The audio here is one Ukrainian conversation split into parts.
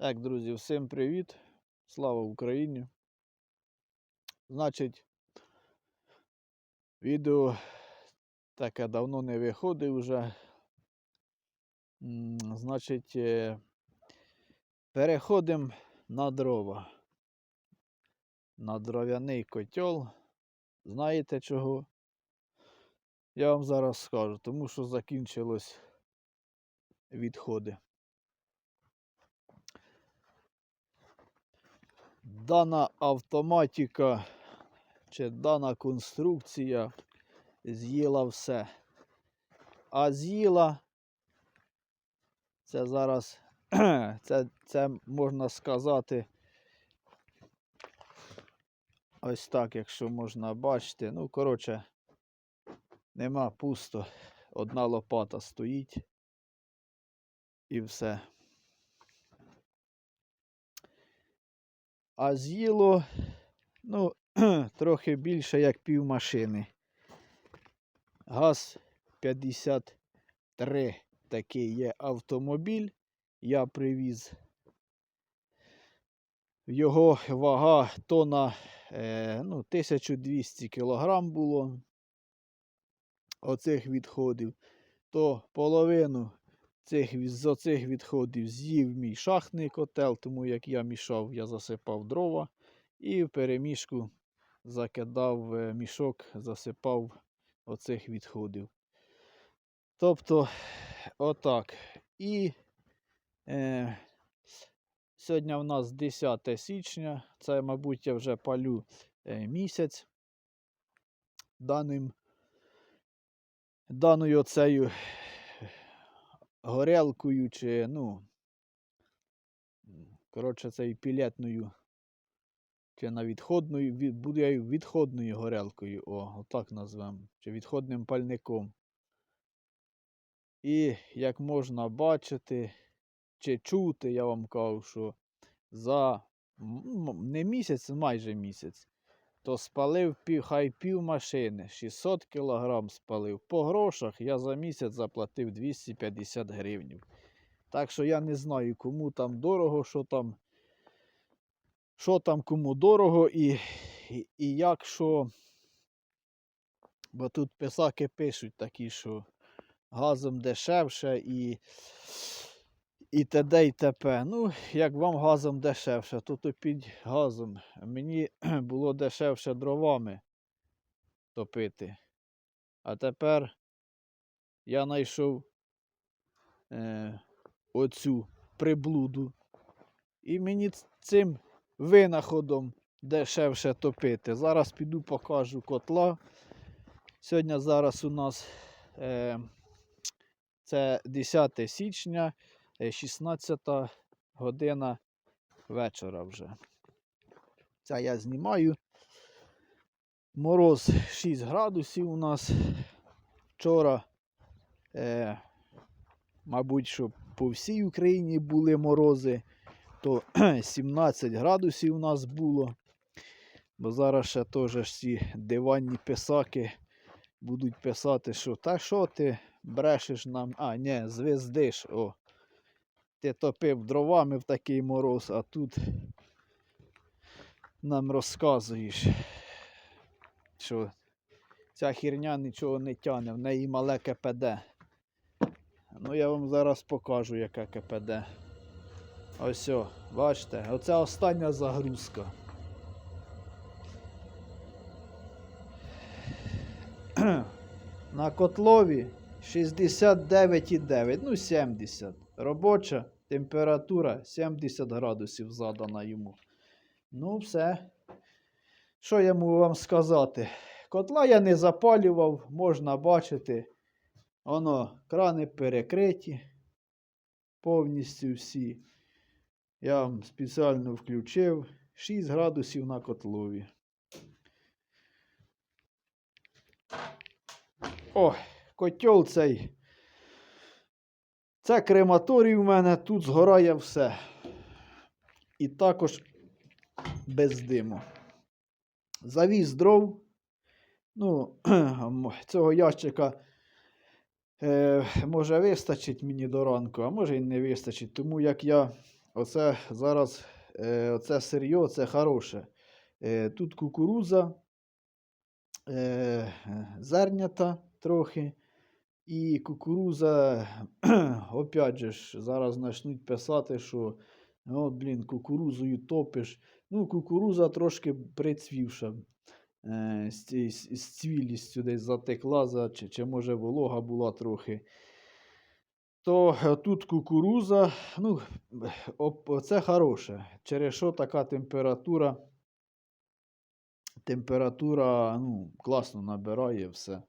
Так, друзі, всім привіт. Слава Україні. Значить, відео таке давно не виходить вже. Значить, е, переходимо на дрова. На дров'яний котел. Знаєте чого? Я вам зараз скажу, тому що закінчилось відходи. Дана автоматика чи дана конструкція з'їла все. А з'їла це зараз, це, це можна сказати, ось так, якщо можна бачити. Ну, коротше, нема пусто. Одна лопата стоїть і все. А з'їло, ну, трохи більше, як пів машини. ГАЗ 53 такий є автомобіль. Я привіз. Його вага тона е, ну, 1200 кг було оцих відходів. То половину цих, з оцих відходів з'їв мій шахтний котел, тому як я мішав, я засипав дрова і в перемішку закидав е, мішок, засипав оцих відходів. Тобто, отак. І е, сьогодні в нас 10 січня. Це, мабуть, я вже палю е, місяць даним, даною оцею горелкою чи, ну, коротше, цією пілетною, чи на відходною, від, буде відходною горелкою, о, отак назвемо, чи відходним пальником. І як можна бачити чи чути, я вам кажу, що за не місяць, майже місяць, то спалив пів, хай пів машини, 600 кілограм спалив. По грошах я за місяць заплатив 250 гривнів. Так що я не знаю, кому там дорого, що там, що там кому дорого і, і, і як що. Бо тут писаки пишуть такі, що газом дешевше і, і т.д. і т.п. Ну, як вам газом дешевше, то топіть газом. Мені було дешевше дровами топити. А тепер я знайшов е, оцю приблуду. І мені цим винаходом дешевше топити. Зараз піду покажу котла. Сьогодні зараз у нас е, це 10 січня, 16 година вечора вже. Це я знімаю. Мороз 6 градусів у нас. Вчора, е, мабуть, що по всій Україні були морози, то 17 градусів у нас було. Бо зараз ще теж всі диванні писаки будуть писати, що та що ти брешеш нам. А, ні, звездиш. О. Ти топив дровами в такий мороз, а тут нам розказуєш, що ця херня нічого не тяне, в неї мале КПД. Ну, я вам зараз покажу, яке КПД. Ось, о, бачите, оце остання загрузка. На котлові 69,9, ну 70. Робоча температура 70 градусів задана йому. Ну, все. Що я можу вам сказати? Котла я не запалював, можна бачити. Воно, крани перекриті. Повністю всі. Я вам спеціально включив 6 градусів на котлові. О, котел цей. Це крематорій у мене, тут згорає все. І також без диму. Завіз дров. Ну, цього ящика е, може вистачить мені до ранку, а може і не вистачить. Тому як я Оце зараз е, оце сир'йо, це хороше. Е, тут кукуруза, е, зернята трохи. І кукуруза, опять же ж, зараз почнуть писати, що от, блін, кукурузою топиш. Ну, кукуруза трошки прицвівша. Е, з, з, з цвілістю десь затекла, за, чи, чи може волога була трохи. То е, тут кукуруза, ну, це хороше. Через що така температура? Температура ну, класно набирає все.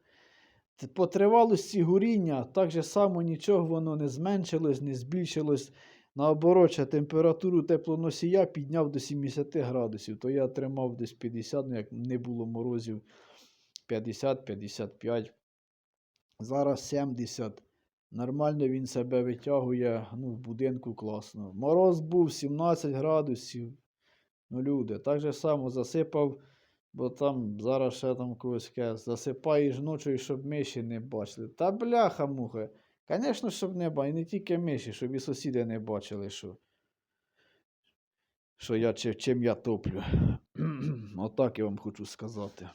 По тривалості горіння так же само нічого воно не зменшилось, не збільшилось. Наоборот, температуру теплоносія підняв до 70 градусів, то я тримав десь 50, ну як не було морозів 50-55. Зараз 70. Нормально він себе витягує, ну, в будинку класно. Мороз був 17 градусів. Ну, люди, так же само засипав, бо там зараз ще там когось каже, засипаєш ночі, щоб миші не бачили. Та бляха муха. Звісно, щоб не бачили, і не тільки миші, щоб і сусіди не бачили, що, що я чим я топлю. Отак я вам хочу сказати.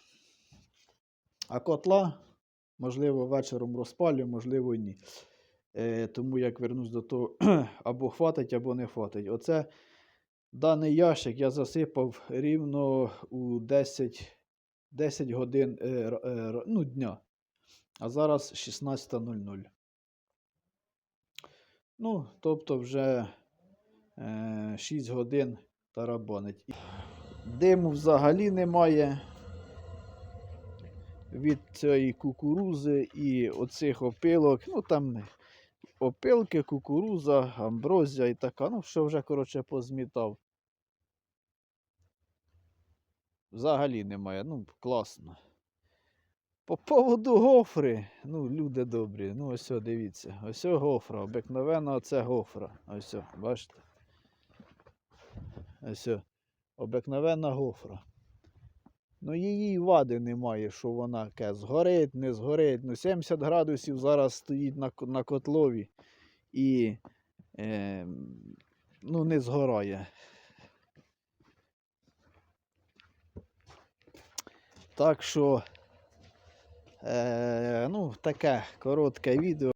А котла, можливо, вечором розпалю, можливо, ні. Е, тому як вернусь до того, або хватить, або не хватить. Оце даний ящик я засипав рівно у 10, 10 годин е, е, ну, дня. А зараз 16.00. Ну, тобто вже е, 6 годин тарабанить. Диму взагалі немає від цієї кукурузи і оцих опилок. Ну там опилки, кукуруза, амброзія і така. Ну, що вже, коротше, позмітав. Взагалі немає. Ну, класно. По поводу гофри, ну, люди добрі, ну ось дивіться, ось гофра, обикновена це гофра. Ось, о, бачите? Ось, о, обикновена гофра. Ну, її вади немає, що вона ке, згорить, не згорить. Ну, 70 градусів зараз стоїть на, на котлові і е, ну, не згорає. Так що, е, ну, таке коротке відео.